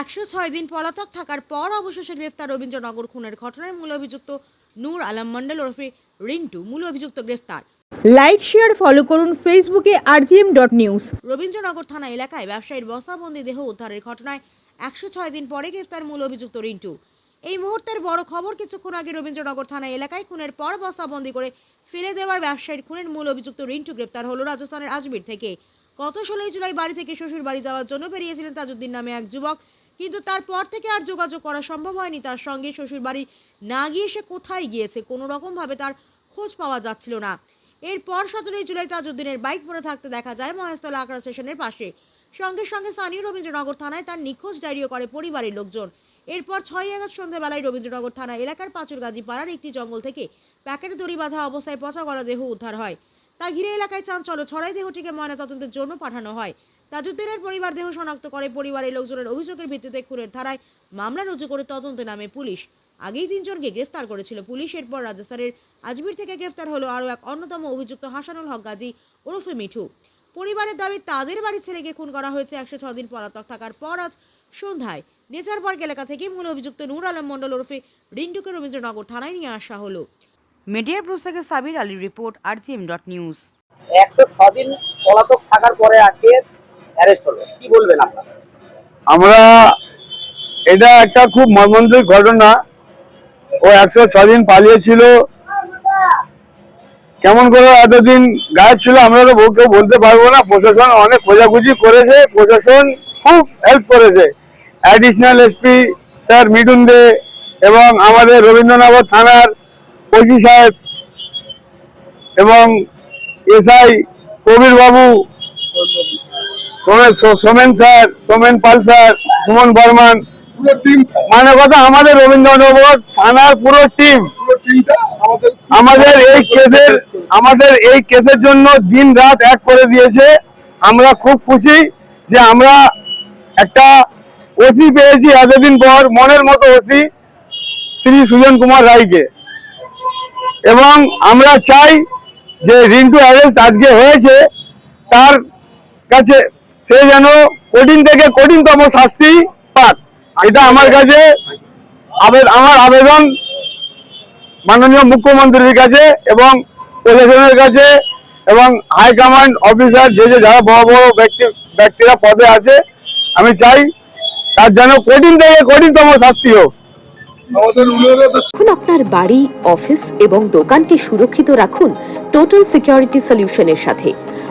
একশো ছয় দিন পলাতক থাকার পর অবশেষে গ্রেফতার রবীন্দ্রনগর খুনের ঘটনায় মূল অভিযুক্ত নূর আলম মন্ডল ওরফে রিন্টু মূল অভিযুক্ত গ্রেফতার। লাইক শেয়ার ফলো করুন ফেসবুকে আরজিএম ডট নিউজ। রবীন্দ্রনগর থানা এলাকায় ব্যবসায়ীর বস্তাবন্দি দেহ উদ্ধারের ঘটনায় একশো ছয় দিন পরে গ্রেফতার মূল অভিযুক্ত রিন্টু। এই মুহূর্তের বড় খবর কিছুক্ষণ আগে রবীন্দ্রনগর থানা এলাকায় খুনের পর বস্তাবন্দি করে ফেলে দেওয়ার ব্যবসায়ীর খুনের মূল অভিযুক্ত রিন্টু গ্রেপ্তার হলো রাজস্থানের আজমির থেকে। গত ষোলোই জুলাই বাড়ি থেকে শ্বশুর বাড়ি যাওয়ার জন্য বেরিয়েছিলেন তাজউদ্দিন নামে এক যুবক। কিন্তু তারপর থেকে আর যোগাযোগ করা সম্ভব হয়নি। তার সঙ্গে শ্বশুর বাড়ি না গিয়ে সে কোথায় গিয়েছে, কোনো রকম ভাবে তার খোঁজ পাওয়া যাচ্ছিল না। এরপর সতেরোই জুলাই তাজউদ্দিনের বাইক পরে থাকতে দেখা যায় মহেশতলা আকড়া স্টেশনের পাশে। সঙ্গে সঙ্গে স্থানীয় রবীন্দ্রনগর থানায় তার নিখোঁজ ডায়েরিও করে পরিবারের লোকজন। এরপর ছয় আগস্ট সন্ধ্যাবেলায় রবীন্দ্রনগর থানা এলাকার পাঁচুরগাজী পাড়ার একটি জঙ্গল থেকে প্যাকেটে দড়ি বাঁধা অবস্থায় পচা গলা দেহ উদ্ধার হয়। তা ঘিরে এলাকায় চাঞ্চল্য ছড়াই দেহটিকে ময়নাতদন্তের জন্য পাঠানো হয়। তাজউদ্দিনের পরিবার দেহ শনাক্ত করে পরিবারের লোকজনের অভিযোগের ভিত্তিতে খুনের ধারায় মামলা রুজু করে তদন্তে নামে পুলিশ। আগেই তিনজনকে গ্রেফতার করেছিল পুলিশ। এরপর রাজস্থানের আজমির থেকে গ্রেফতার হলো আরও এক অন্যতম অভিযুক্ত হাসানুল হক গাজী ওরফে মিঠু। পরিবারের দাবি, তাদের বাড়ির ছেলেকে খুন করা হয়েছে একশো ছ দিন পলাতক থাকার পর আজ সন্ধ্যায়। নেচার পার্ক এলাকা থেকে মূল অভিযুক্ত নূর আলম মন্ডল ওরফে রিন্টুকে রবীন্দ্রনগর থানায় নিয়ে আসা হলো। মিডিয়া ব্রুস থেকে সাবির আলীর রিপোর্ট আর ডট নিউজ। একশো দিন পলাতক থাকার পরে আজকে অ্যারেস্ট হলো কি বলবেন আপনারা? আমরা, এটা একটা খুব মর্মান্তিক ঘটনা। ও একশো দিন পালিয়েছিল। কেমন করে এতদিন গায়েব ছিল, আমরা তো কেউ বলতে পারব না। প্রশাসন অনেক খোঁজাখুঁজি করেছে। প্রশাসন খুব হেল্প করেছে। Additional SP sir Mithun De এবং আমাদের রবীন্দ্রনগর থানার ওসি সাহেব এবং SI Kabir babu Somen Somen sir Somen Pal sir Suman Barman. Team মানে কথা আমাদের রবীন্দ্রনগর থানার পুরো টিম আমাদের এই কেসের আমাদের এই কেসের জন্য দিন রাত এক করে দিয়েছে। আমরা খুব খুশি যে আমরা একটা ওসি পেয়েছি এতদিন পর মনের মতো ওসি শ্রী সুজন কুমার রায়কে। এবং আমরা চাই যে রিন্টু অ্যারেস্ট আজকে হয়েছে তার কাছে সে যেন কঠিন থেকে কঠিনতম শাস্তি পাক। এটা আমার কাছে আমার আবেদন মাননীয় মুখ্যমন্ত্রীর কাছে এবং প্রশাসনের কাছে এবং হাইকমান্ড অফিসার যে যে যারা বড় বড় ব্যক্তি, ব্যক্তিরা পদে আছে, আমি চাই তার যেন কঠিন থেকে কঠিনতম শাস্তি হোক। এখন আপনার বাড়ি, অফিস এবং দোকানকে সুরক্ষিত রাখুন টোটাল সিকিউরিটি সলিউশনের সাথে।